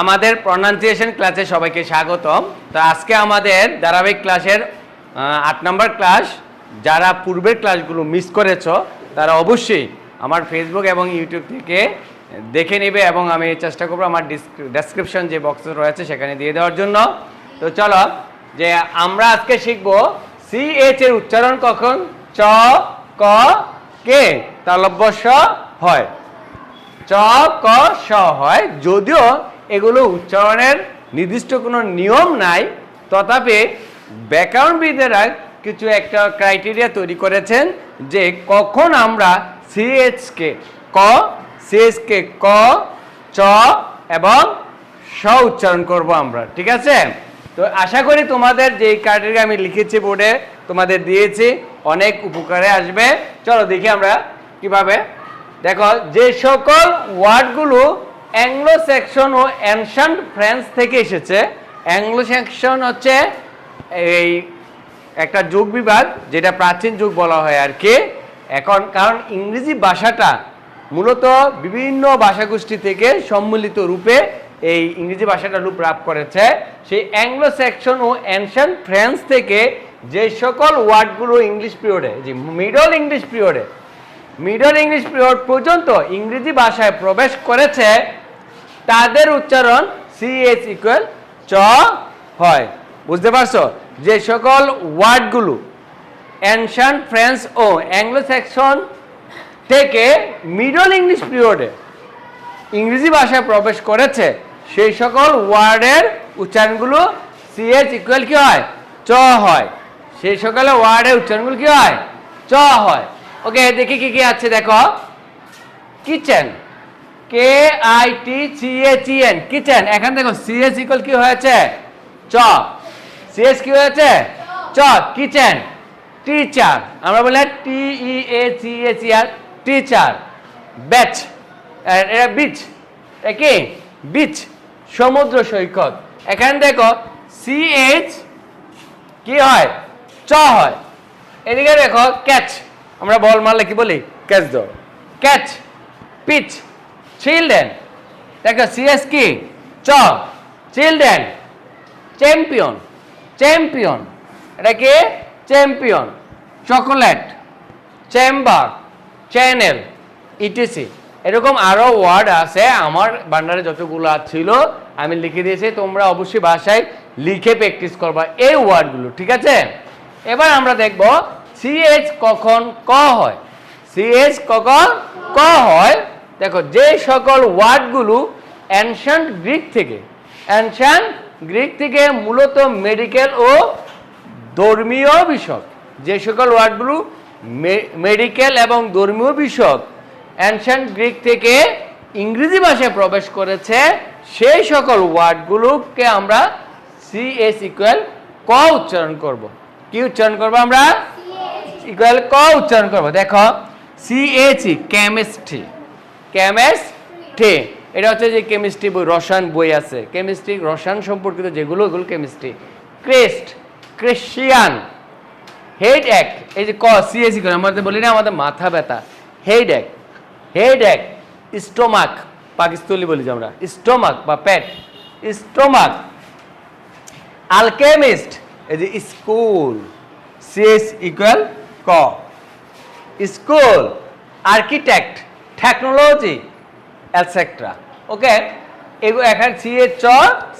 আমাদের প্রনাউন্সিয়েশন ক্লাসে সবাইকে স্বাগতম। তো আজকে আমাদের ধারাবাহিক ক্লাসের আট নম্বর ক্লাস যারা পূর্বের ক্লাসগুলো মিস করেছ, তারা অবশ্যই আমার ফেসবুক এবং ইউটিউব থেকে দেখে নেবে এবং আমি চেষ্টা করব আমার ডেসক্রিপশন যে বক্স রয়েছে সেখানে দিয়ে দেওয়ার জন্য। তো চলো, যে আমরা আজকে শিখব সি এইচ এর উচ্চারণ কখন? চ, ক, কে? তালব্য স, হয়। চ, ক, স, হয়। যদিও এগুলো উচ্চারণের নির্দিষ্ট কোনো নিয়ম নাই। তথাপি ব্যাকরণবিদেরা কিছু একটা ক্রাইটেরিয়া তৈরি করেছেন যে কখন আমরা সিএইচকে ক সিএইচকে ক, চ এবং স উচ্চারণ করব আমরা, ঠিক আছে? তো আশা করি তোমাদের যে ক্রাইটেরিয়া আমি লিখেছি বোর্ডে তোমাদের দিয়েছি, অনেক উপকারে আসবে। চলো দেখি আমরা কীভাবে। দেখো, যে সকল ওয়ার্ডগুলো অ্যাংলো সেকশন ও অ্যানশান্ট ফ্রেঞ্চ থেকে এসেছে। অ্যাংলো সেকশন হচ্ছে এই একটা যুগ বিভাগ যেটা প্রাচীন যুগ বলা হয় আর কি। এখন কারণ ইংরেজি ভাষাটা মূলত বিভিন্ন ভাষাগোষ্ঠী থেকে সম্মিলিত রূপে এই ইংরেজি ভাষাটা রূপ লাভ করেছে। সেই অ্যাংলো সেকশন ও অ্যানশান্ট ফ্রেঞ্চ থেকে যে সকল ওয়ার্ডগুলো ইংলিশ পিরিয়ডে, যে মিডল ইংলিশ পিরিয়ডে, মিডল ইংলিশ পিরিয়ড পর্যন্ত ইংরেজি ভাষায় প্রবেশ করেছে তাদের উচ্চারণ সিএস ইকুয়াল চ হয়। বুঝতে পারছ? যে সকল ওয়ার্ডগুলো অ্যানশান্ট ফ্রেঞ্চ ও অ্যাংলো সেকশন থেকে মিডল ইংলিশ পিরিয়ডে ইংরেজি ভাষায় প্রবেশ করেছে, সেই সকল ওয়ার্ডের উচ্চারণগুলো সিএচ ইকুয়াল কি হয়? চ হয়। সেই সকল ওয়ার্ডের উচ্চারণগুলো কি হয়? চ হয়। ওকে দেখি কি কি আছে দেখো? Kitchen K I T C H E N kitchen এখান দেখো সিএস ইকুয়াল কি হয়েছে? চ। সিএস কি হয়েছে? চ। কিচেন টিচার আমরা বলে T E A C H E R teacher batch এটা বিচ কি? বিচ সমুদ্র সৈকত। এখানে দেখো সি এইচ কি হয়? চ হয়। এদিকে দেখো ক্যাচ আমরা বল মারলে কি বলি? ক্যাচ দাও ক্যাচ পিচ চিলড্রেন দেখো সিএস কি? চ। চিলড্রেন চ্যাম্পিয়ন চ্যাম্পিয়ন এটা কি? Champion chocolate chamber channel ETC এরকম আরও ওয়ার্ড আছে, আমার বান্ডারে যতগুলো ছিল, আমি লিখে দিয়েছি, তোমরা অবশ্যই ভাষায় লিখে প্র্যাকটিস করবা এই ওয়ার্ডগুলো ঠিক আছে? এবার আমরা দেখব সিএইচ কখন ক হয়। সিএইচ কখন ক হয়? দেখো, যে সকল ওয়ার্ডগুলো অ্যানশান্ট গ্রিক থেকে অ্যানশান্ট গ্রিক থেকে মূলত মেডিকেল ও ধর্মীয় বিষয় যে সকল ওয়ার্ডগুলো মেডিকেল এবং ধর্মীয় বিষয় অ্যানশান্ট গ্রিক থেকে ইংরেজি ভাষায় প্রবেশ করেছে, সেই সকল ওয়ার্ডগুলোকে আমরা সিএস ইকুয়াল ক উচ্চারণ করব। কি উচ্চারণ করব আমরা? ইকুয়াল ক উচ্চারণ করব। দেখো সিএচি কেমিস্ট্রি কেমিস্ট্রি এটা হচ্ছে যে কেমিস্ট্রি বই, রসায়ন বই আছে। কেমিস্ট্রি, রসায়ন সম্পর্কিত যেগুলো, ওগুলো কেমিস্ট্রি। ক্রেস্ট ক্রিশ্চিয়ান হেড এক। এই যে ক সিএসি করে আমাদের বলি না, আমাদের মাথা ব্যথা। হেড এক। হেড এক, স্টোমাক। পাকিস্তানি বলি যে আমরা। স্টোমাক বা পেট। স্টোমাক। আলকেমিস্ট, এই যে স্কুল। সিএস ইকুয়াল ক। School. Architect. Technology etcetera okay এখানে সিএস চ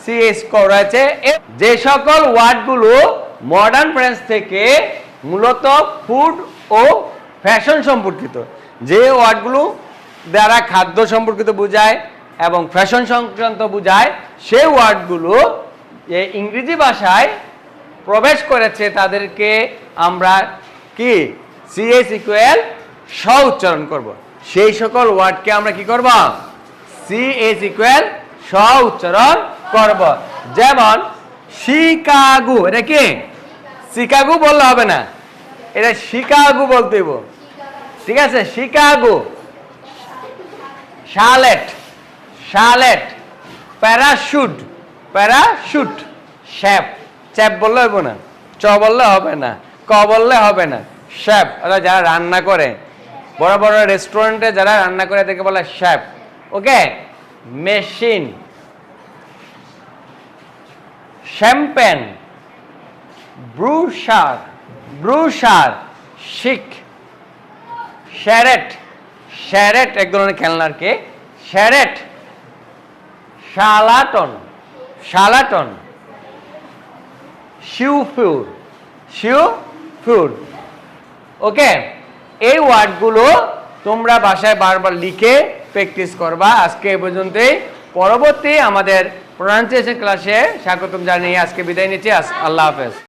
সিএস ক রয়েছে। এ- যে সকল ওয়ার্ডগুলো মডার্ন ফ্রেঞ্চ থেকে মূলত ফুড ও ফ্যাশন সম্পর্কিত, যে ওয়ার্ডগুলো দ্বারা খাদ্য সম্পর্কিত বোঝায় এবং ফ্যাশন সংক্রান্ত বোঝায় সেই ওয়ার্ডগুলো যে ইংরেজি ভাষায় প্রবেশ করেছে, তাদেরকে আমরা কি? সিএস ইকুয়াল স উচ্চারণ করব। সেই সকল ওয়ার্ডকে আমরা কি করব? সি সিএস ইকুয়াল স উচ্চারণ করব। যেমন, শিকাগো, এটা কি? শিকাগো বললে হবে না। এটা শিকাগো বলতে। ঠিক আছে, Chicago. Chalet chalet. Parachute parachute. Chef. Chap বললে হবে না। চ বললে হবে না। ক বললে হবে না। শ্যাপ। যারা রান্না করে বড় বড় রেস্টুরেন্টে যারা রান্না করে তাদেরকে বলে chef okay machine champagne brochure brochure chic charade charade এক ধরনের খেলনার কে? শ্যারেট শালাটন শালাটন শিউফিউর শিউফিউর ওকে এই ওয়ার্ডগুলো তোমরা বাসায় বারবার লিখে প্র্যাকটিস করবা। আজকে এ পর্যন্তই। পরবর্তী আমাদের প্রনাউন্সিয়েশন ক্লাসে স্বাগতম জানিয়ে আজকে বিদায় নিচ্ছি। আল্লাহ হাফেজ।